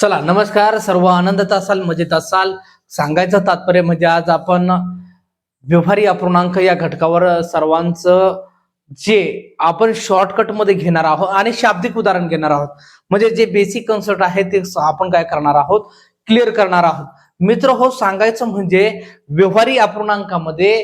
चला नमस्कार. सर्व आनंदात असाल मजेत असाल. सांगायचं तात्पर्य म्हणजे आज आपण व्यवहारी अपूर्णांक या घटकावर सर्वांचं जे आपण शॉर्टकटमध्ये घेणार आहोत आणि शाब्दिक उदाहरण घेणार आहोत. म्हणजे जे बेसिक कन्सेप्ट आहे ते स- आपण काय करणार आहोत? क्लिअर करणार आहोत. मित्र हो सांगायचं म्हणजे व्यवहारी अपूर्णांकामध्ये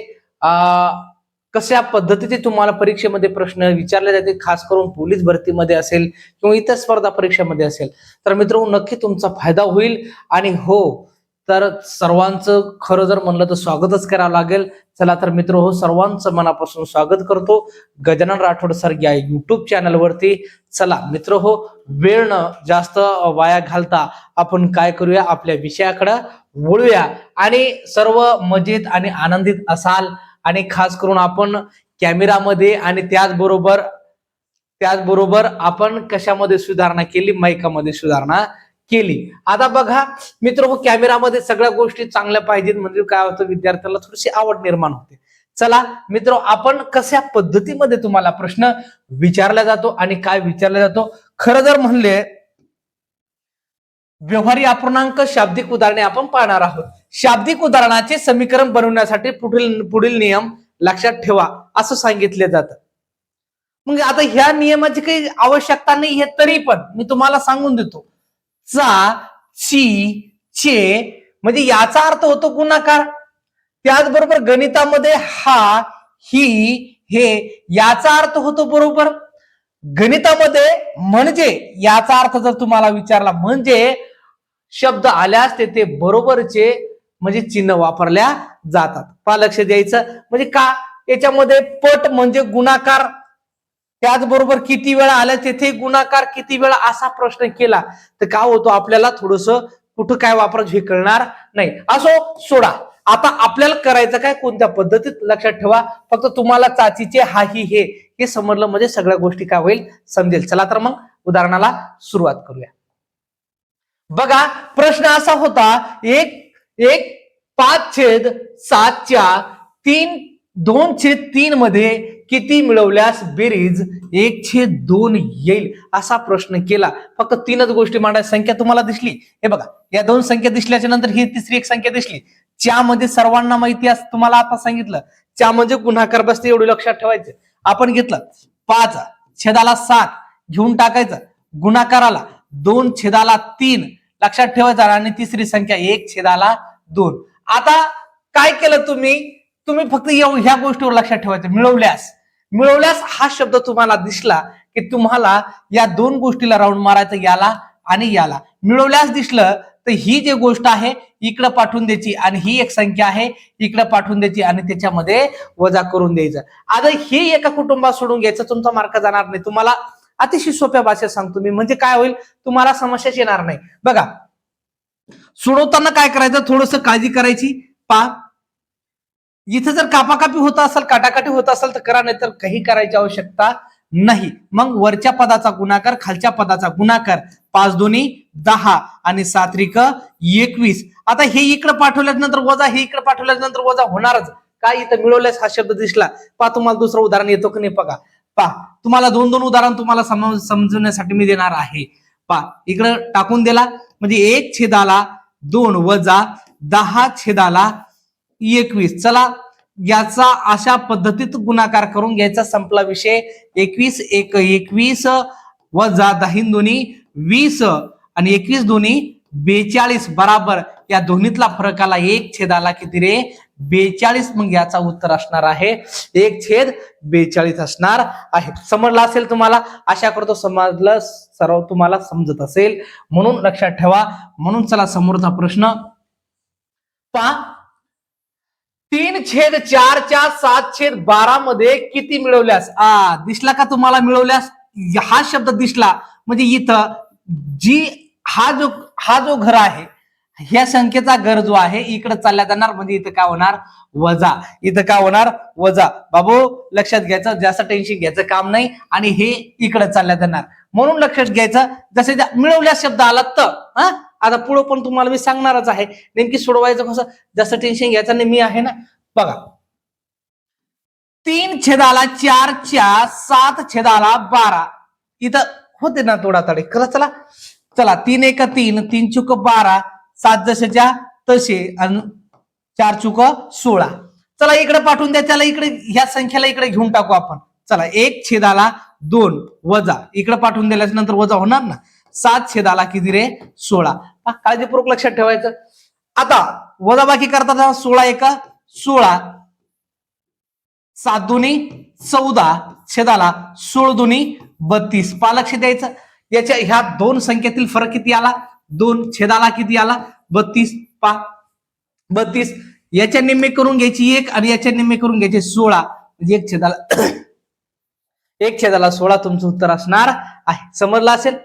कशा पद्धतीचे तुम्हाला परीक्षेमध्ये प्रश्न विचारले जाते खास करून पोलीस भरतीमध्ये असेल किंवा इतर स्पर्धा परीक्षेमध्ये असेल. तर मित्र नक्की तुमचा फायदा होईल. आणि हो तर सर्वांचं खरं जर म्हणलं तर स्वागतच करावं लागेल. चला तर मित्र हो सर्वांचं मनापासून स्वागत करतो. गजानन राठोड सर या युट्यूब चॅनलवरती चला मित्र हो वेळ न जास्त वाया घालता आपण काय करूया? आपल्या विषयाकडं वळूया. आणि सर्व मजेत आणि आनंदित असाल आणि खास करून आपण कॅमेरामध्ये आणि त्याचबरोबर त्याचबरोबर आपण कशामध्ये सुधारणा केली? मायकामध्ये सुधारणा केली. आता बघा मित्र हो कॅमेरामध्ये सगळ्या गोष्टी चांगल्या पाहिजेत. म्हणजे काय होतं विद्यार्थ्याला थोडीशी आवड निर्माण होते. चला मित्र आपण कशा पद्धतीमध्ये तुम्हाला प्रश्न विचारला जातो आणि काय विचारला जातो? खरं जर म्हणले व्यवहारी अपूर्णांक शाब्दिक उदाहरणे आपण पाहणार आहोत. शाब्दिक उदाहरणाचे समीकरण बनवण्यासाठी पुढील पुढील नियम लक्षात ठेवा असं सांगितले जातं. मग आता ह्या नियमाची काही आवश्यकता नाही हे तरी पण मी तुम्हाला सांगून देतो. चा ची चे म्हणजे याचा अर्थ होतो गुणाकार. त्याचबरोबर गणितामध्ये हा ही हे याचा अर्थ होतो बरोबर. गणितामध्ये म्हणजे याचा अर्थ जर तुम्हाला विचारला म्हणजे शब्द आल्यास तेथे बरोबरचे म्हणजे चिन्ह वापरल्या जातात. पा लक्ष द्यायचं. म्हणजे का? याच्यामध्ये पट म्हणजे गुणाकार. त्याचबरोबर किती वेळा आल्या तेथे गुणाकार किती वेळा असा प्रश्न केला तर का होतो आपल्याला थोडस कुठं काय वापरायचं हे कळणार नाही. असो सोडा. आता आपल्याला करायचं काय? कोणत्या पद्धतीत? लक्षात ठेवा. फक्त तुम्हाला चाचीचे हा ही हे हे समजलं म्हणजे सगळ्या गोष्टी काय होईल? समजेल. चला तर मग उदाहरणाला सुरुवात करूया. बघा प्रश्न असा होता एक एक पाच छेद सातच्या तीन दोन छेद तीन मध्ये किती मिळवल्यास बेरीज एक छेद दोन येईल? असा प्रश्न केला. फक्त तीनच गोष्टी मांडायची संख्या तुम्हाला दिसली. हे बघा या दोन संख्या दिसल्याच्या नंतर ही तिसरी एक संख्या दिसली. च्या मध्ये सर्वांना माहिती असं तुम्हाला आता सांगितलं. च्या म्हणजे गुन्हाकार बसते एवढी लक्षात ठेवायचं. आपण घेतलं पाच छेदाला सात घेऊन टाकायचं. गुणाकाराला दोन छेदाला तीन लक्षात ठेवायचा आणि तिसरी संख्या एक छेदाला दोन. आता काय केलं तुम्ही? तुम्ही फक्त ह्या गोष्टीवर लक्षात ठेवायचं. मिळवल्यास. मिळवल्यास हा शब्द तुम्हाला दिसला की तुम्हाला या दोन गोष्टीला राऊंड मारायचं याला आणि याला. मिळवल्यास दिसलं तर ही जी गोष्ट आहे इकडं पाठवून द्यायची आणि ही एक संख्या आहे इकडं पाठवून द्यायची आणि त्याच्यामध्ये वजा करून द्यायचं. आता हे एका कुटुंबात सोडून घ्यायचं तुमचा मार्क जाणार नाही. तुम्हाला अतिशय सोप्या भाषेत सांगतो मी. म्हणजे काय होईल? तुम्हाला समस्याच येणार नाही. बघा. सोडवताना काय करायचं? थोडस काळजी करायची. पा. इथं जर कापाकापी होत असेल काटाकाटी होत असेल तर करा नाही तर काही करायची आवश्यकता नाही. मग वरच्या पदाचा गुणाकार खालच्या पदाचा गुणाकार. पाच दोन्ही दहा आणि सात्रिक एकवीस. आता हे इकडे पाठवल्यानंतर वजा हे इकडे पाठवल्यानंतर वजा होणारच. काय इथं मिळवल्यास हा शब्द दिसला. पा तुम्हाला दुसरं उदाहरण येतो की नाही बघा. पा तुम्हाला दोन दोन उदाहरण तुम्हाला समजवण्यासाठी मी देणार आहे. पा इकडं टाकून दिला. म्हणजे एक छेदाला दोन वजा दहा छेदाला एकवीस. चला याचा अशा पद्धतीत गुणाकार करून घ्यायचा संपला विषय. एकवीस एक एकवीस वजा दहा दोन्ही वीस आणि एकवीस दोन्ही बेचाळीस बराबर या दोन्हीतला फरक आला. एक छेदाला किती रे? बेचाळीस मग याचा उत्तर असणार आहे. एक छेद बेचाळीस असणार आहे. समजलं असेल तुम्हाला? आशा करतो समजलं सर्व तुम्हाला समजत असेल. म्हणून लक्षात ठेवा. म्हणून चला समोरचा प्रश्न. पा तीन छेद चारच्या सात छेद बारा मध्ये किती मिळवल्यास? आ दिसला का तुम्हाला मिळवल्यास? हा शब्द दिसला. म्हणजे इथं जी हा जो हा जो घर आहे ह्या संख्येचा घर जो आहे इकडे चालला जाणार म्हणजे इथं काय होणार? वजा. इथं काय होणार? वजा. बाबू लक्षात घ्यायचं जास्त टेन्शन घ्यायचं काम नाही आणि हे इकडे चालल्या जाणार. म्हणून लक्षात घ्यायचं जसे मिळवल्या शब्द आला तर हा? आता पुढं पण तुम्हाला मी सांगणारच आहे. नेमकी सोडवायचं कसं? जास्त टेन्शन घ्यायचं नाही मी आहे ना? बघा. तीन छेदाला चारच्या सात छेदाला बारा. इथं होते ना तोडा तडे. खरं चला चला तीन एक तीन तीन चुक बारा सात जशाच्या तसे आणि चार चुक सोळा. चला इकडे पाठवून द्या त्याला इकडे ह्या संख्येला इकडे घेऊन टाकू आपण. चला एक छेदाला दोन वजा. इकडे पाठवून दिल्याच्या नंतर वजा होणार ना? सात छेदाला किती रे? सोळा. काळजीपूर्वक लक्षात ठेवायचं. आता वजाबाकी करताना सोळा एका सोळा. सात दोन्ही चौदा. छेदाला सोळ दोन्ही बत्तीस. पालक्ष द्यायचं. याच्या ह्या दोन संख्येतील फरक किती आला? दोन छेदाला किती आला? बत्तीस पा बत्तीस. याच्या निम्मे करून घ्यायची एक आणि याच्या निम्मे करून घ्यायची सोळा. म्हणजे एक छेदाला एक छेदाला सोळा तुमचं उत्तर असणार आहे. समजलं असेल?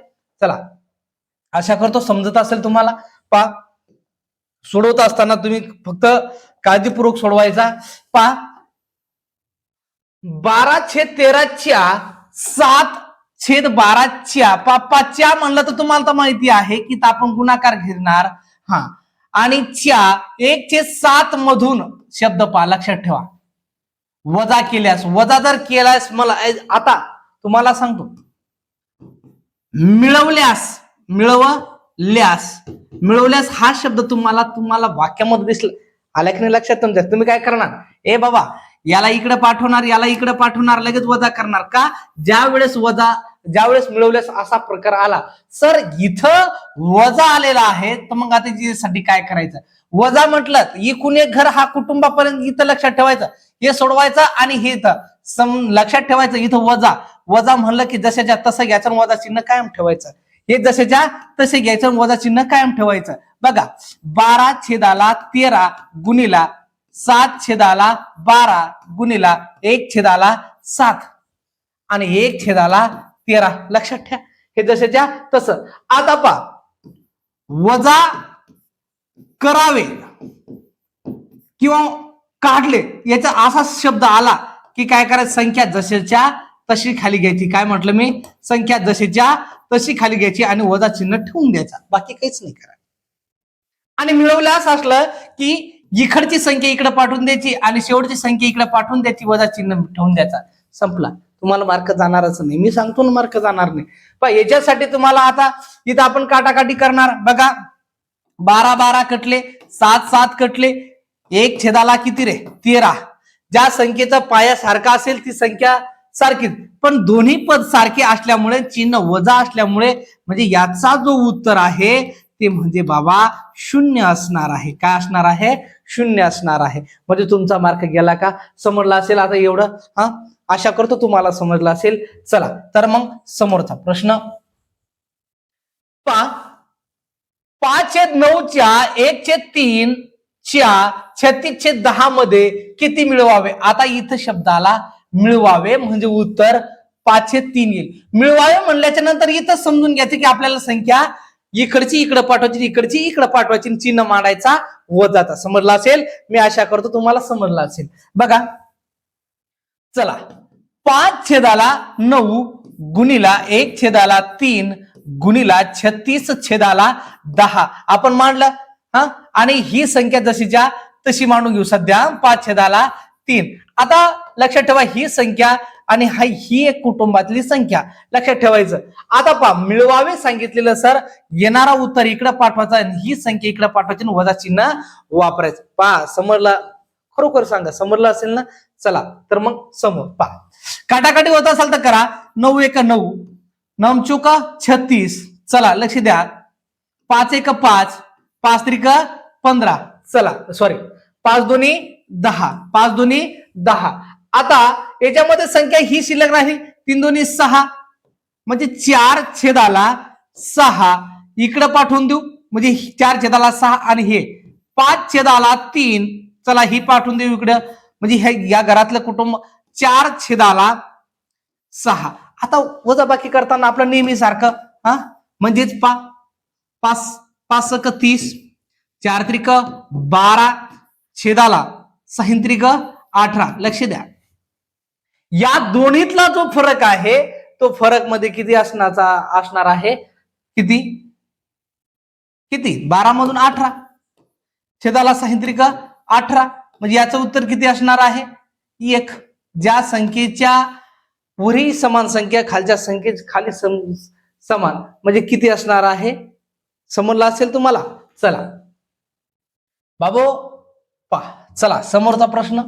चला. आशा करतो समजत असेल तुम्हाला. पा सोडवत असताना तुम्ही फक्त काळजीपूर्वक सोडवायचा. पा बारा छेद तेराच्या सात छेद बाराच्या पापाच्या म्हणलं तर तुम्हाला तर माहिती आहे की आपण गुणाकार घेणार. हा. आणि च्या एक छेद सात मधून शब्द पा लक्षात ठेवा. वजा केल्यास वजा जर केल्यास मला आता तुम्हाला सांगतो. मिळवल्यास मिळवल्यास मिळवल्यास हा शब्द तुम्हाला तुम्हाला वाक्यामध्ये दिसला. आल्या की नाही लक्षात तुमच्या? तुम्ही काय करणार? ए बाबा याला इकडे पाठवणार याला इकडे पाठवणार लगेच वजा करणार का? ज्या वेळेस वजा ज्यावेळेस मिळवल्यास असा प्रकार आला सर इथं वजा आलेला आहे तर मग आता साठी काय करायचं? वजा म्हटलं एकूण एक घर हा कुटुंबापर्यंत इथं लक्षात ठेवायचं हे सोडवायचं आणि हे इथं. सम लक्षात ठेवायचं इथं वजा. वजा म्हणलं की जशाच्या तसं घ्यायचं वजा चिन्ह कायम ठेवायचं. हे जशाच्या तसे घ्यायचं आणि वजा चिन्ह कायम ठेवायचं. बघा बारा छेदाला तेरा गुणिला सात छेदाला बारा गुणिला एक छेदाला सात. आणि एक छेदाला तेरा. लक्षात ठेवा. हे जशाच्या तस. आता पा वजा करावे किंवा काढले याचा असा शब्द आला की काय करायचं? संख्या जशाच्या तशी खाली घ्यायची. काय म्हटलं मी? संख्या जशीच्या तशी खाली घ्यायची आणि वजा चिन्ह ठेवून द्यायचा. बाकी काहीच नाही करा आणि मिळवलं असं असलं की इकडची संख्या इकडे पाठवून द्यायची आणि शेवटची संख्या इकडे पाठवून द्यायची वजा चिन्ह ठेवून द्यायचा. संपला. तुम्हाला मार्क जाणारच नाही. मी सांगतो ना मार्क जाणार नाही. पण याच्यासाठी तुम्हाला आता इथं आपण काटाकाटी करणार. बघा बारा बारा कटले सात सात कटले एक छेदाला किती रे? तेरा. ज्या संख्येचा पाया सारखा असेल ती संख्या सारखीच. पण दोन्ही पद सारखे असल्यामुळे चिन्ह वजा असल्यामुळे म्हणजे याचा जो उत्तर आहे ते म्हणजे बाबा शून्य असणार आहे. काय असणार आहे? शून्य असणार आहे. म्हणजे तुमचा मार्क गेला का? समजला असेल आता एवढं हा? आशा करतो तुम्हाला समजलं असेल. चला तर मग समोरचा प्रश्न. पा पाच छेद नऊच्या एक छेद तीन च्या छत्तीस छेद दहा मध्ये किती मिळवावे? आता इथं शब्दाला मिळवावे म्हणजे उत्तर पाचशे तीन येईल. मिळवावे म्हणल्याच्या नंतर इथं समजून घ्यायचं की आपल्याला संख्या इकडची इकडे पाठवायची इकडची इकडे पाठवायची चिन्ह मांडायचा वजाचा समजला असेल? मी आशा करतो तुम्हाला समजला असेल. बघा चला. पाच छेदाला नऊ गुणिला एक छेदाला तीन गुणिला छत्तीस छेदाला दहा. आपण मांडलं हा? आणि ही संख्या जशीच्या तशी मांडून घेऊ सध्या. पाच छेदाला तीन. आता लक्षात ठेवा ही संख्या आणि हा ही एक कुटुंबातली संख्या. लक्षात ठेवायचं. आता पहा मिळवावे सांगितलेलं सर येणारा उत्तर इकडे पाठवायचा आणि ही संख्या इकडे पाठवायची आणि वजा चिन्ह वापरायचं. पहा समजला? खरोखर सांगा समजलं असेल ना? चला तर मग समोर पहा. काटाकाटी होत असाल तर करा. नऊ एक नऊ. नऊ चुका छत्तीस. चला लक्ष द्या. पाच एक पाच. पाच त्रिक पंधरा. चला सॉरी पाच दोन्ही दहा. पाच दोन्ही दहा. आता याच्यामध्ये संख्या ही शिल्लक नाही तीन दोन्ही सहा. म्हणजे चार छेदाला सहा. इकडे पाठवून देऊ. म्हणजे चार छेदाला सहा आणि हे. पाच छेदाला तीन. चला ही पाठवून देऊ इकडं. म्हणजे हे या घरातलं कुटुंब चार छेदाला सहा. आता वजाबाकी करताना आपलं नेहमी सारखं हा? म्हणजेच पा पाच पाच सक तीस चार त्रिक बारा छेदाला सहिंत्रिक अठरा. लक्ष द्या. या दोन्हीतला जो फरक आहे तो फरकमध्ये किती असण्याचा असणार आहे? किती? किती? बारा मधून अठरा. छेदाला सहिंत्रिक अठरा. म्हणजे याचं उत्तर किती असणार आहे? एक ज्या संख्येच्या वरही समान संख्या खालच्या संख्ये खाली सम समान म्हणजे किती असणार आहे? समोरला असेल तुम्हाला? चला. बाबू पा चला समोरचा प्रश्न.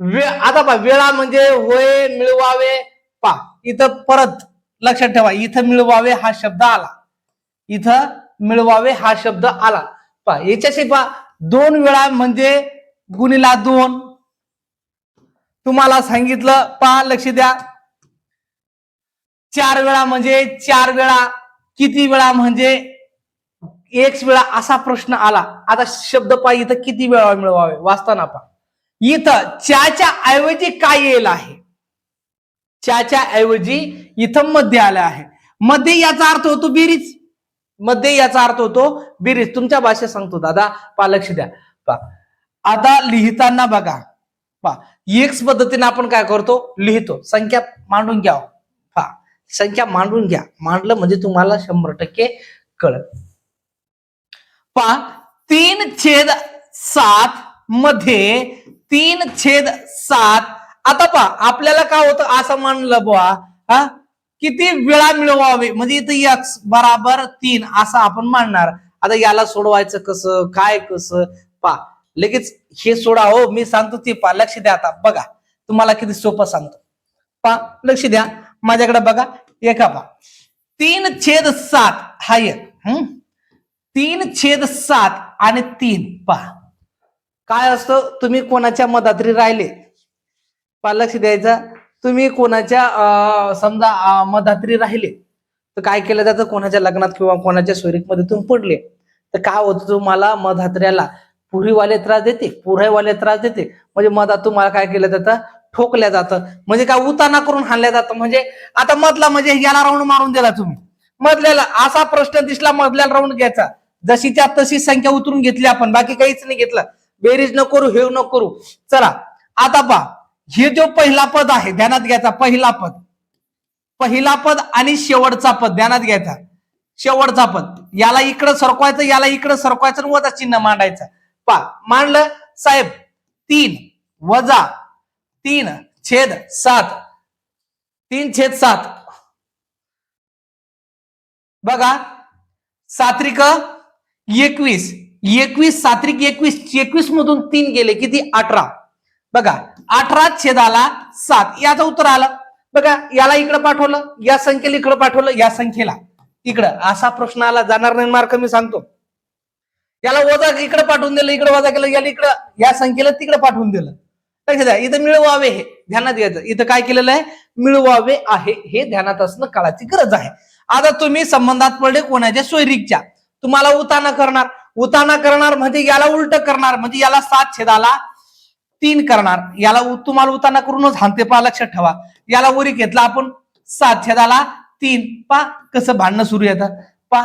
वे आता पा वेळा म्हणजे होय मिळवावे. पा इथं परत लक्षात ठेवा इथं मिळवावे हा शब्द आला. इथं मिळवावे हा शब्द आला. पा याच्याशी पा दोन वेळा म्हणजे गुणिला दोन. तुम्हाला सांगितलं पहा लक्ष द्या. चार वेळा म्हणजे चार वेळा. किती वेळा म्हणजे एक वेळा असा प्रश्न आला. आता शब्द पा इथं किती वेळा मिळवावे? वाचताना पा इथं च्याच्या ऐवजी काय येईल आहे? च्याच्या ऐवजी इथं मध्ये आलं आहे. मध्ये याचा अर्थ होतो बेरीज. मध्ये याचा अर्थ होतो बिरीज. तुमच्या भाषेत सांगतो दादा. पा लक्ष द्या. पा आता लिहिताना बघा. पा एक्स पद्धतीने आपण काय करतो? लिहितो. संख्या मांडून घ्या हो. पा संख्या मांडून घ्या. मांडलं म्हणजे तुम्हाला शंभर टक्के कळत पा तीन छेद सात मध्ये तीन छेद सात. आता पा आपल्याला काय होतं? असं मानलं बुवा. हा? किती वेळा मिळवावे? म्हणजे इथं यक्स बराबर तीन असं आपण मांडणार. आता याला सोडवायचं कसं? काय कसं? पा लगेच हे सोडा हो मी सांगतो ते पा लक्ष द्या आता बघा. तुम्हाला किती सोपं सांगतो. पा लक्ष द्या. माझ्याकडे बघा एका पा तीन छेद सात हा एक. हम्म तीन छेद सात आणि तीन पहा. काय असतं? तुम्ही कोणाच्या मधातरी राहिले. पहा लक्ष द्यायचं. तुम्ही कोणाच्या समजा मधात्री राहिले तर काय केलं जातं? कोणाच्या लग्नात किंवा कोणाच्या सोयरीकमध्ये तुम्ही पडले तर काय होतं? तुम्हाला मधात्र्याला पुरीवाले त्रास देते पुऱ्यावाले त्रास देते. म्हणजे मधात तुम्हाला काय केलं जातं? ठोकल्या जातं. म्हणजे काय उताना करून हाणल्या जातं. म्हणजे आता मधला म्हणजे याला राऊंड मारून दिला तुम्ही. मधल्याला असा प्रश्न दिसला मधल्याला राऊंड घ्यायचा. जशी त्या तशी संख्या उतरून घेतली आपण बाकी काहीच नाही घेतलं. बेरीज न करू हेव न करू. चला आता पहा. हे जो पहिला पद आहे ध्यानात घ्यायचा पहिला पद. पहिला पद आणि शेवटचा पद ध्यानात घ्यायचा. शेवटचा पद. याला इकडं सरकवायचं याला इकडं सरकवायचं वजा चिन्ह मांडायचं. पा मांडलं? साहेब तीन वजा तीन छेद सात. तीन छेद सात. बघा सात्रिक एकवीस. एकवीस सात्रिक एकवीस एकवीस मधून तीन गेले किती? अठरा. बघा अठरा छेदाला सात. याचं उत्तर आलं. बघा याला इकडं पाठवलं या संख्येला इकडं पाठवलं या संख्येला. इकडं असा प्रश्न आला जाणार नाही मार्क मी सांगतो. याला वजा इकडे पाठवून दिलं इकडे वजा केलं याला इकडं या संख्येला तिकडे पाठवून दिलं. लक्षात द्या इथं मिळवावे हे ध्यानात घ्यायचं. इथं काय केलेलं आहे? मिळवावे आहे हे ध्यानात असणं काळाची गरज आहे. आता तुम्ही संबंधात पडले कोणाच्या? सोयरीकच्या. तुम्हाला उताना करणार. उताना करणार म्हणजे याला उलट करणार. म्हणजे याला सात छेदाला तीन करणार. याला तुम्हाला उताना करूनच हानते पा लक्षात ठेवा. याला वरी घेतला आपण. सात. छेदाला तीन. पा कसं भांडणं सुरू येतं पा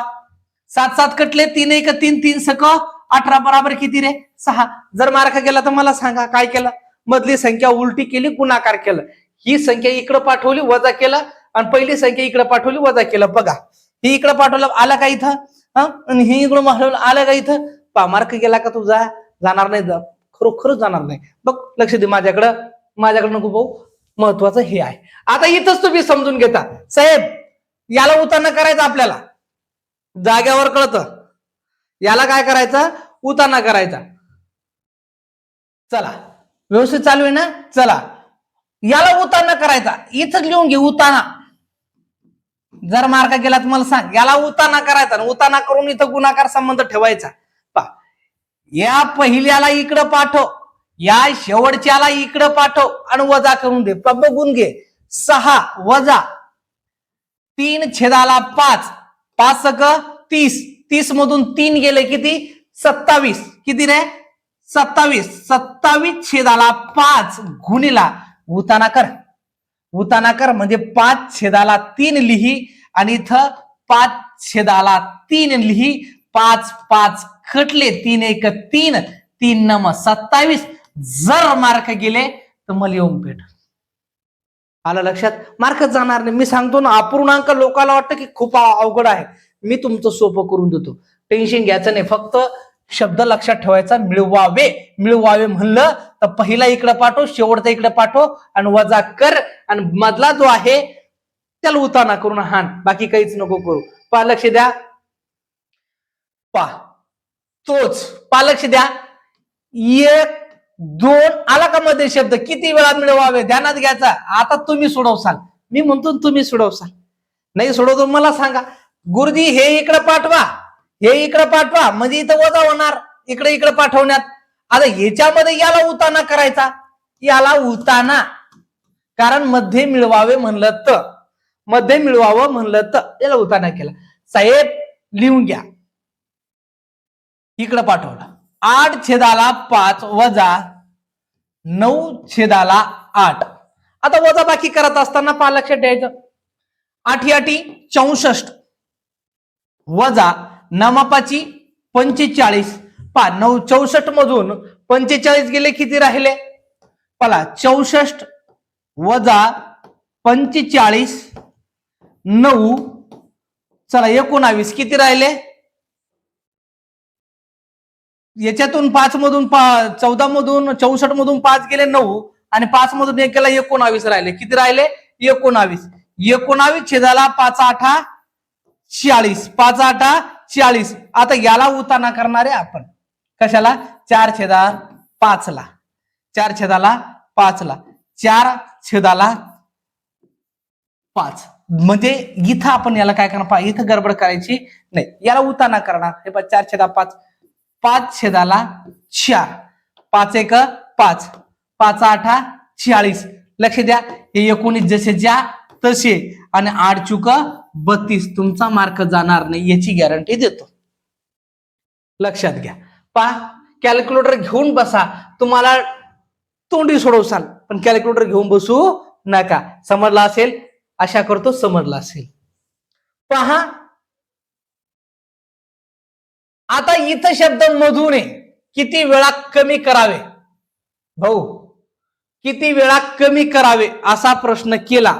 सात सात कटले. तीन एक तीन तीन सक. अठरा बराबर किती रे? सहा. जर मार्क गेला तर मला सांगा काय केलं? मधली संख्या उलटी केली गुणाकार केलं. ही संख्या इकडं पाठवली वजा केलं. आणि पहिली संख्या इकडे पाठवली वजा केलं. बघा ही इकडे पाठवलं आलं का इथं? हा? आणि ही इकडं पाठवलं आलं का इथं? पा मार्क गेला का तुझा? जाणार नाही जा खरोखरच जाणार नाही. बघ लक्ष दे माझ्याकडं. माझ्याकडनं नको भाऊ महत्वाचं हे आहे. आता इथंच तुम्ही समजून घेता. साहेब याला उताना करायचं आपल्याला. जाग्यावर कळतं. याला काय करायचं? उताना करायचा. चला. व्यवस्थित चालू आहे ना? चला. याला उताना करायचा. इथंच लिहून घे उताना जर मार्ग गेला तर मला सांग. याला उताना करायचा आणि उताना करून इथं गुणाकार संबंध ठेवायचा. या पहिल्याला इकडं पाठव या शेवटच्याला इकडं पाठव आणि वजा करून दे. बघून घे सहा वजा तीन छेदाला पाच पाच सक तीस. तीस मधून तीन गेले किती? सत्तावीस. किती रे? सत्तावीस. सत्तावीस छेदाला पाच गुणीला उताना कर. उताना कर म्हणजे पाच छेदाला तीन लिही आणि इथं पाच छेदाला तीन लिही. पाच पाच खटले तीन एक तीन तीन नम सत्तावीस. जर मार्क गेले तर मला येऊन भेट आलं लक्षात? मार्कच जाणार नाही मी सांगतो ना अपूर्णांक लोकांना वाटतं की खूप अवघड आहे. मी तुमचं सोपं करून देतो. टेन्शन घ्यायचं नाही. फक्त शब्द लक्षात ठेवायचा. मिळवावे. मिळवावे म्हणलं तर पहिला इकडे पाठव शेवटचा इकडे पाठव आणि वजा कर. आणि मधला जो आहे त्याला उताना करून हान बाकी काहीच नको करू. पा लक्ष द्या. पा तोच. पालक्ष द्या. एक दोन आला का मध्ये शब्द? किती वेळा मिळवावे? ध्यानात घ्यायचा. आता तुम्ही सोडवसाल. मी म्हणतो तुम्ही सोडवसाल. नाही सोडवतो मला सांगा. गुरुजी हे इकडे पाठवा. हे इकडे पाठवा. म्हणजे इथं वजा होणार. इकडे इकडे पाठवण्यात. आता ह्याच्यामध्ये याला उताना करायचा. याला उताना कारण मध्ये मिळवावे म्हणलं तर मध्ये मिळवावं म्हणलं तर याला उताना केला. साहेब लिहून घ्या. इकडं पाठवलं. आठ छेदाला पाच वजा नऊ छेदाला आठ. आता वजा बाकी करत असताना पा लक्षात द्यायचं आठी आठी चौसष्ट. वजा नमापाची पंचेचाळीस. पा नऊ चौसष्ट मधून पंचेचाळीस गेले किती राहिले? पला चौसष्ट वजा पंचेचाळीस नऊ. चला एकोणावीस. किती राहिले? याच्यातून पाच मधून पा चौदा मधून चौसष्ट मधून पाच गेले नऊ आणि पाच मधून एक गेला एकोणावीस राहिले. किती राहिले? एकोणावीस. एकोणावीस छेदाला पाच आठा चाळीस पाच आठा चाळीस आता याला उताना करणारे आपण. कशाला? चार छेदा पाचला. चार छेदाला पाचला. चार छेदाला पाच. म्हणजे इथं आपण याला काय करणार? इथं गडबड करायची नाही. याला उताना करणार. हे चार छेदा पाच. पाच छेदाला चार पाच एक पाच. पाच आठा चाळीस लक्ष द्या हे एकोणीस जसे ज्या तसे. आणि आठ चुक बत्तीस. तुमचा मार्क जाणार नाही याची गॅरंटी देतो. लक्षात घ्या. पा कॅल्क्युलेटर घेऊन बसा. तुम्हाला तोंडी सोडवसाल पण कॅल्क्युलेटर घेऊन बसू नका. समजला असेल? आशा करतो समजला असेल. पहा आता इथं शब्द मधून किती वेळा कमी करावे? भाऊ किती वेळा कमी करावे असा प्रश्न केला.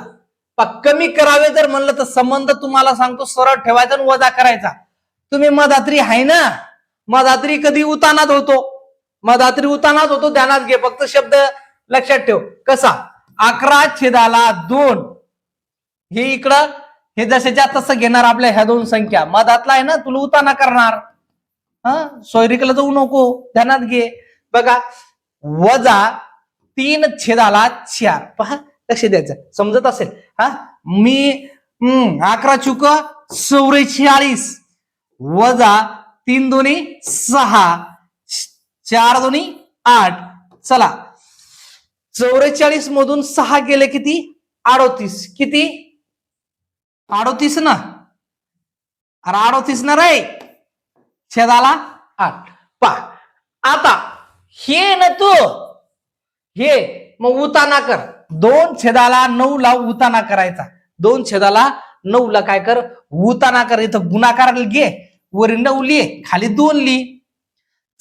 कमी करावे जर म्हणलं तर संबंध तुम्हाला सांगतो सरळ ठेवायचा आणि वजा करायचा. तुम्ही मधात्री आहे ना? मधात्री कधी उतानात होतो? मधात्री उतानात होतो ध्यानात घे. फक्त शब्द लक्षात ठेव. कसा? अकरा छेदाला दोन. हे इकडं हे जसेच्या तसं घेणार आपल्या ह्या दोन संख्या. मधातला आहे ना तुला उताना करणार. हा? सोयरिकला जाऊ नको ध्यानात घे. बघा वजा तीन छेदाला चार. पहा लक्ष द्यायचं. समजत असेल. हा? मी अकरा चुक चौवेचाळीस वजा तीन दोन्ही सहा. चार दोन्ही आठ. चला. चौवेचाळीस मधून सहा गेले किती? अडोतीस. किती? अडोतीस ना? अरे अडोतीस ना रे. छेदाला आठ. पा आता हे न तू. हे मग उताना कर. दोन छेदाला नऊ ला उताना करायचा. दोन छेदाला नऊ ला काय कर? उताना कर. इथं गुणाकार घे. वर नऊ लिह. खाली दोन लिही.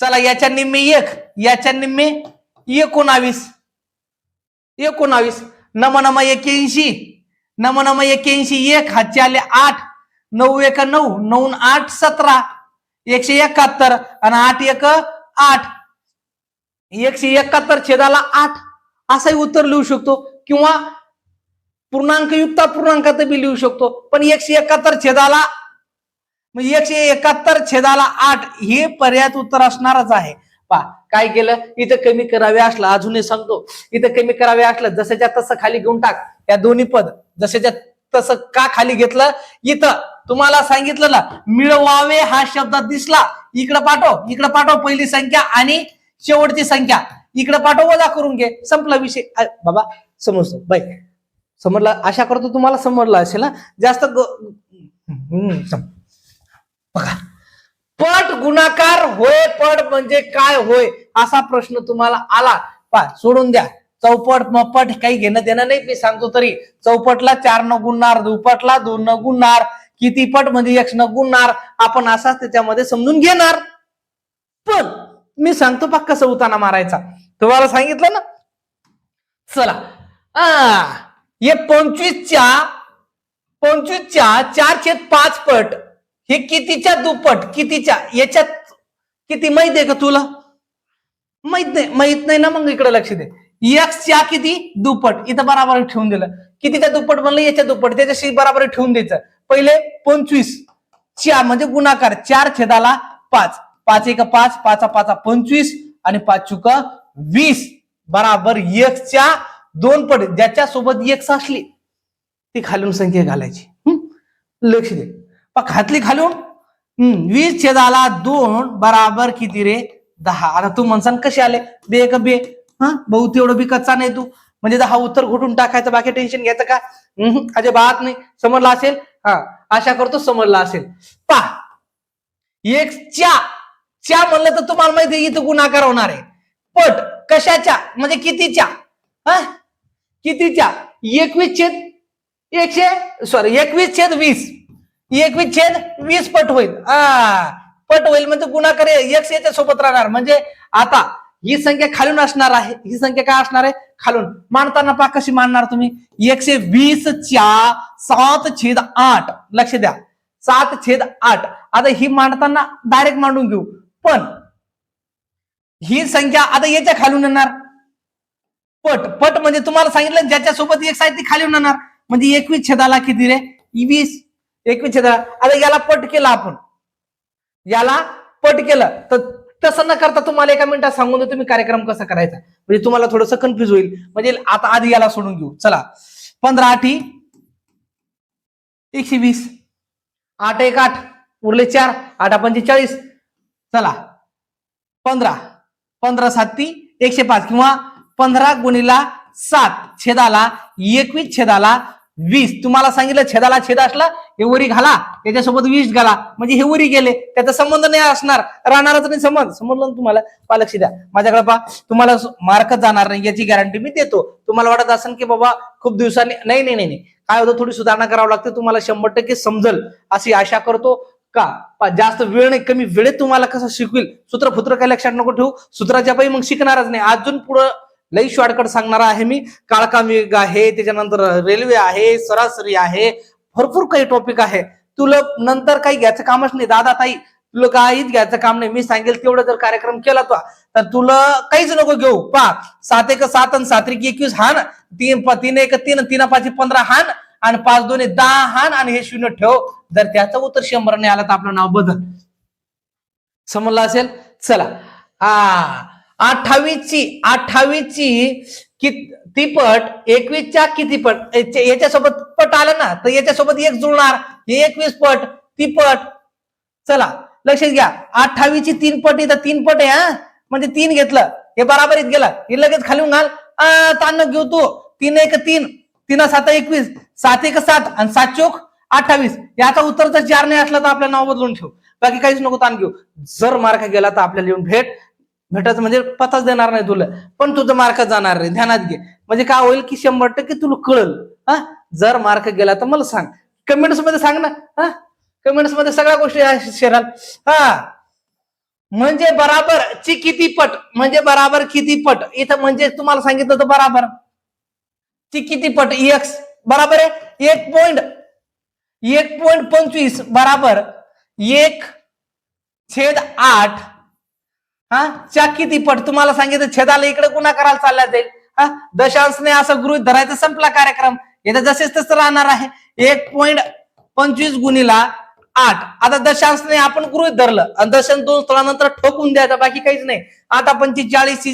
चला याच्या निम्मे एक. याच्या निम्मे एकोणावीस. एकोणावीस. नम नम एक्याऐंशी. नम नम एक्याऐंशी एक. हातचे आले आठ. नऊ एक नऊ. नऊ आठ सतरा. एकशे एकाहत्तर आणि आठ एक आठ. एकशे एकाहत्तर छेदाला आठ. असंही उत्तर लिहू शकतो. किंवा पूर्णांक युक्त पूर्णांकात बी लिहू शकतो. पण एकशे एकाहत्तर छेदाला म्हणजे एकशे एकाहत्तर छेदाला आठ हे पर्यायात उत्तर असणारच आहे. पा काय केलं? इथं कमी करावे असलं अजूनही सांगतो. इथं कमी करावे असलं जसंच्या तसं खाली घेऊन टाक. या दोन्ही पद जसंच्या तसं का खाली घेतलं? इथं. तुम्हाला सांगितलं ना मिळवावे हा शब्द दिसला. इकडं पाठव इकडं पाठव पहिली संख्या आणि शेवटची संख्या. इकडं पाठव वजा करून घे. संपला विषय. बाबा समजतो बाय समजला? आशा करतो तुम्हाला समजलं असेल ना जास्त ग- बघा. पट गुणाकार होय पट म्हणजे काय होय असा प्रश्न तुम्हाला आला. पा सोडून द्या. चौपट मपट काही घेणं देणं नाही. मी सांगतो तरी चौपटला चार न गुणणार दुपटला दोन न गुणणार. किती पट म्हणजे यक्ष न गुणणार आपण असाच त्याच्यामध्ये समजून घेणार. पण मी सांगतो पा कसं उताना मारायचा. तुम्हाला सांगितलं ना? चला. आ हे पंचवीसच्या पंचवीसच्या चार छेद पाच पट हे कितीच्या दुप्पट कितीच्या याच्यात किती माहीत आहे का तुला? माहीत नाही माहीत नाही ना मग इकडे लक्ष दे. एक्सच्या किती दुप्पट इथं बराबर ठेवून दिलं. कितीच्या दुप्पट म्हणलं? याच्या दुप्पट त्याच्याशी बराबर ठेवून द्यायचं. पहिले पंचवीस. चार म्हणजे गुणाकार. चार छेदाला पाच. पाच एक पाच पाचा पाचा पंचवीस आणि पाच चुक वीस. बराबर एकच्या दोन पट. ज्याच्या सोबत एक असली ती खालून संख्या घालायची. लक्ष दे. खातली खालून? हम्म वीस छेदाला दोन बराबर किती रे? दहा. आता तू म्हणसान कसे आले? बे का बे. हा? भाऊ तेवढं बी कच्चा नाही तू. म्हणजे दहा उत्तर घुटून टाकायचं बाकी टेन्शन घ्यायचं का? हम्म, अजिबात नाही. समजला असेल? हा आशा करतो समजला असेल. पा एक च्या च्या म्हणलं तर तुम्हाला माहिती आहे इथं गुणाकार होणार आहे. पट कशाच्या? म्हणजे कितीच्या? हा? कितीच्या? एकवीस छेद एकशे सॉरी एकवीस छेद वीस. एकवीस छेद वीस पट होईल. आ पट होईल म्हणजे गुणाकार एकशेच्या सोबत राहणार. म्हणजे आता ही संख्या खालून असणार आहे. ही संख्या काय असणार आहे? खालून. मांडताना पा कशी मांडणार तुम्ही? एकशे वीस च्या सात छेद आठ. लक्ष द्या. सात छेद आठ. आता ही मांडताना डायरेक्ट मांडून घेऊ. पण ही संख्या आता याच्या खालून येणार. पट. पट म्हणजे तुम्हाला सांगितलं ज्याच्यासोबत एक साहित्य ती खाली येणार म्हणजे एकवीस छेदाला किती रे? वीस. एकवीस छेदाला. आता याला पट केला आपण. याला पट केलं. तर तसं न करता तुम्हाला एका मिनिटात सांगून दे तुम्ही कार्यक्रम कसा करायचा. म्हणजे तुम्हाला थोडंसं कन्फ्युज होईल. म्हणजे आता आधी याला सोडून घेऊ. चला. पंधरा आठी. एकशे वीस. आठ एक आठ. उरले चार. आठ पंचेचाळीस चला. पंधरा. पंधरा सात ती एकशे पाच. किंवा पंधरा गुणीला सात. छेदाला एकवीस छेदाला वीस. तुम्हाला सांगितलं छेदाला छेद असला हे वरी घाला त्याच्यासोबत वीस घाला. म्हणजे हे वरी गेले. त्याचा संबंध नाही असणार. राहणारच नाही संबंध. समजलं ना तुम्हाला पा लक्ष द्या. माझ्याकडे पा तुम्हाला मार्क जाणार नाही याची गॅरंटी मी देतो. तुम्हाला वाटत असेल की बाबा खूप दिवसांनी नाही नाही नाही नाही. काय होतं थोडी सुधारणा करावं लागते. तुम्हाला शंभर टक्के समजल. अशी आशा करतो. का? पा जास्त वेळ नाही कमी वेळेत तुम्हाला कसं शिकवेल? सूत्रफुत्र काही लक्षात नको ठेवू. सूत्राच्या पायी मग शिकणारच नाही. अजून पुढं लई शॉर्टकट सांगणार आहे मी. काळका आहे त्याच्यानंतर रेल्वे आहे सरासरी आहे. भरपूर काही टॉपिक आहे. तुला नंतर काही घ्यायचं कामच नाही दादा ताई तुला काहीच घ्यायचं काम नाही. मी सांगेल तेवढं जर कार्यक्रम केला तो तर तुला काहीच नको घेऊ. पा सात एक सात आणि सात एक एकवीस हान. तीन तीन एक तीन तीन पाच पंधरा हान. आणि पाच दोन दहा हान आणि हे शून्य ठेव. जर त्याचं उत्तर शंभर नाही आलं तर आपलं नाव बदल. समजलं असेल? चला. हा अठ्ठावीसची अठ्ठावीसची किती पट एकवीसच्या किती पट? याच्या- याच्यासोबत पट आलं ना तर याच्यासोबत एक जुळणार. हे एकवीस पट ती पट. चला लक्षात घ्या. अठ्ठावीसची तीन पट इथं तीन पट आहे हा? म्हणजे तीन घेतलं. हे बराबरीत गेलं. हे लगेच खालून घाल. आ, ताण घेऊ तू. तीन एक तीन. तीन सात एकवीस सात एक सात आणि सात चोक अठ्ठावीस. याचा उत्तर जर चार नाही असला तर आपलं नाव बदलून ठेव. बाकी काहीच नको ताण घेऊ. जर मार्क गेला तर आपल्याला येऊन भेट. भेटायचं म्हणजे पताच देणार नाही तुला. पण तुझं मार्क जाणार नाही ध्यानात घे. म्हणजे काय होईल की शंभर टक्के तुला कळल. हा? जर मार्क गेला तर मला सांग. कमेंट्समध्ये सांग ना. हा? कमेंट्समध्ये सगळ्या गोष्टी शेराल हा? म्हणजे बराबर ची किती पट? म्हणजे बराबर किती पट? इथं म्हणजे तुम्हाला सांगितलं तर बराबर. ची किती पट? एक्स बराबर आहे? एक पॉइंट एक पॉइंट पंचवीस. बराबर. एक छेद आठ. हा? चाक किती पट? तुम्हाला सांगितलं छेदाला इकडे गुन्हा करायला चालला जाईल. हा? दशांशने असं गृहित धरायचं संपला कार्यक्रम. इथं जसेच तसं राहणार आहे. एक पॉइंट पंचवीस गुणीला आठ. आता दशांशने आपण गृहित धरलं. आणि दशांश दोन स्थळानंतर ठोकून द्यायचं बाकी काहीच नाही. आता पंचेचाळीस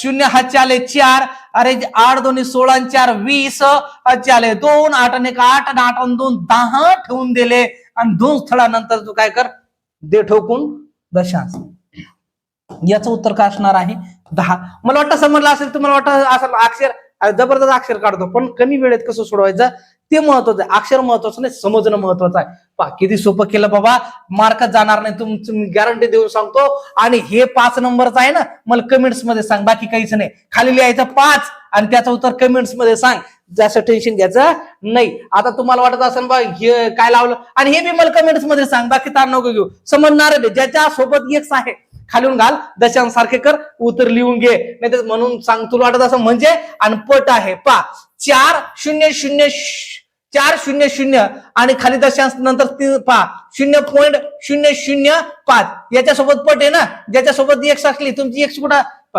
शून्य हा चाले चार. अरे आठ दोन्ही सोळा चार वीस चाले दोन. आठ आणि एक आठ आणि आठ आणि दोन दहा ठेवून दिले. आणि दोन स्थळानंतर तू काय कर? दे ठोकून दशांश. याचं उत्तर काय असणार आहे? दहा. मला वाटतं समजलं असेल तुम्हाला वाटतं असेल अक्षर जबरदस्त अक्षर काढतो पण कमी वेळेत कसं सोडवायचं? ते महत्वाचं आहे. अक्षर महत्वाचं नाही समजणं महत्वाचं आहे. पा किती सोपं केलं बाबा. मार्क जाणार नाही तुमची गॅरंटी देऊन सांगतो. आणि हे पाच नंबरचं आहे ना मला कमेंट्समध्ये सांग बाकी काहीच नाही. खाली लिहायचं पाच आणि त्याचं उत्तर कमेंट्समध्ये सांग. जास्त टेन्शन घ्यायचं नाही. आता तुम्हाला वाटत असेल बा हे काय लावलं? आणि हे बी मला कमेंट्समध्ये सांग बाकी ताण नको घेऊ. समजणार ज्याच्या सोबत एक आहे खालून घाल दशांसारखे कर उत्तर लिहून घे. नाही तर म्हणून सांग तुला वाटत असं म्हणजे आणि पट आहे. पा चार शून्य शून्य चार शून्य शून्य आणि खाली दशांश नंतर तीन पा शून्य पॉईंट शून्य शून्य पाच. याच्यासोबत पट आहे ना? ज्याच्यासोबत एक्स असली तुमची एक्स कुठं? प-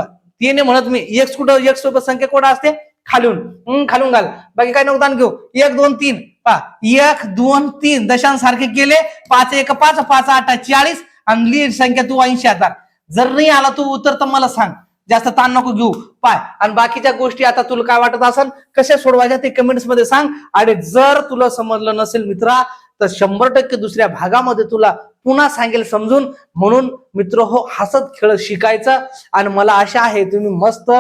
म्हणत मी. एक्स कुठं? एक्स सोबत संख्या कुठं असते? खालून. हम्म, खालून घाल. बाकी काय नुकसान घेऊ? एक दोन तीन. पा एक दोन तीन. दशांसारखे केले. पाच एक पाच. पाच आठ चाळीस. आणि लीड संख्या तू ऐंशी हजार. जर नाही आला तू उत्तर तर मला सांग. जास्त ताण नको घेऊ. पाय. आणि बाकीच्या गोष्टी आता तुला काय वाटत असेल कशा सोडवायच्या ते कमेंट्समध्ये सांग. आणि जर तुला समजलं नसेल मित्रा तर शंभर टक्के दुसऱ्या भागामध्ये तुला पुन्हा सांगेल समजून. म्हणून मित्र हो हसत खेळ शिकायचं. आणि मला आशा आहे तुम्ही मस्त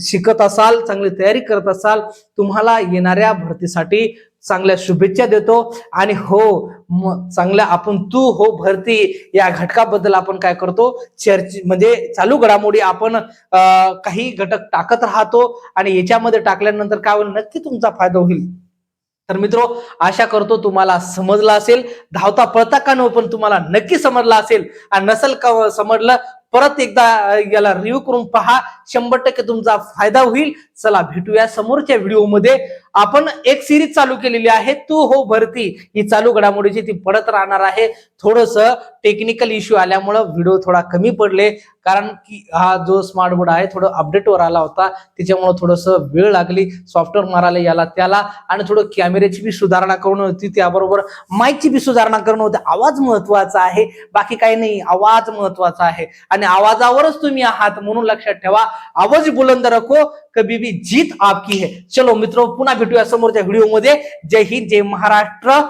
शिकत असाल चांगली तयारी करत असाल. तुम्हाला येणाऱ्या भरतीसाठी चांगल्या शुभेच्छा देतो. आणि हो चांगल्या आपण तू हो भरती या घटकाबद्दल आपण काय करतो? चर्चे म्हणजे चालू घडामोडी आपण काही घटक टाकत राहतो आणि याच्यामध्ये टाकल्यानंतर काय होईल? नक्की तुमचा फायदा होईल. तर मित्रो आशा करतो तुम्हाला समजलं असेल. धावता पळता का नो हो, पण तुम्हाला नक्की समजलं असेल. आणि नसेल का समजलं परत एकदा याला रिव्ह्यू करून पहा. शंभर टक्के तुमचा फायदा होईल. चला भेटूया समोरच्या व्हिडिओमध्ये आपण एक सिरीज चालू केलेली आहे. तू हो भरती. ही चालू घडामोडीची ती पडत राहणार आहे. थोडस टेक्निकल इश्यू आल्यामुळं व्हिडिओ थोडा कमी पडले. कारण की हा जो स्मार्ट बोर्ड आहे थोडं अपडेटवर आला होता. त्याच्यामुळे थोडस वेळ लागली. सॉफ्टवेअर मारायला याला त्याला. आणि थोडं कॅमेऱ्याची बी सुधारणा करणं होती. त्याबरोबर माईकची बी सुधारणा करणं होती. आवाज महत्त्वाचा आहे. बाकी काही नाही. आवाज महत्त्वाचा आहे. आणि आणि आवाजावरच तुम्ही आहात म्हणून लक्षात ठेवा. आवाज बुलंद रखो. कभी भी जीत आपकी है. चलो मित्र पुन्हा भेटूया समोरच्या व्हिडिओमध्ये जय हिंद जय महाराष्ट्र.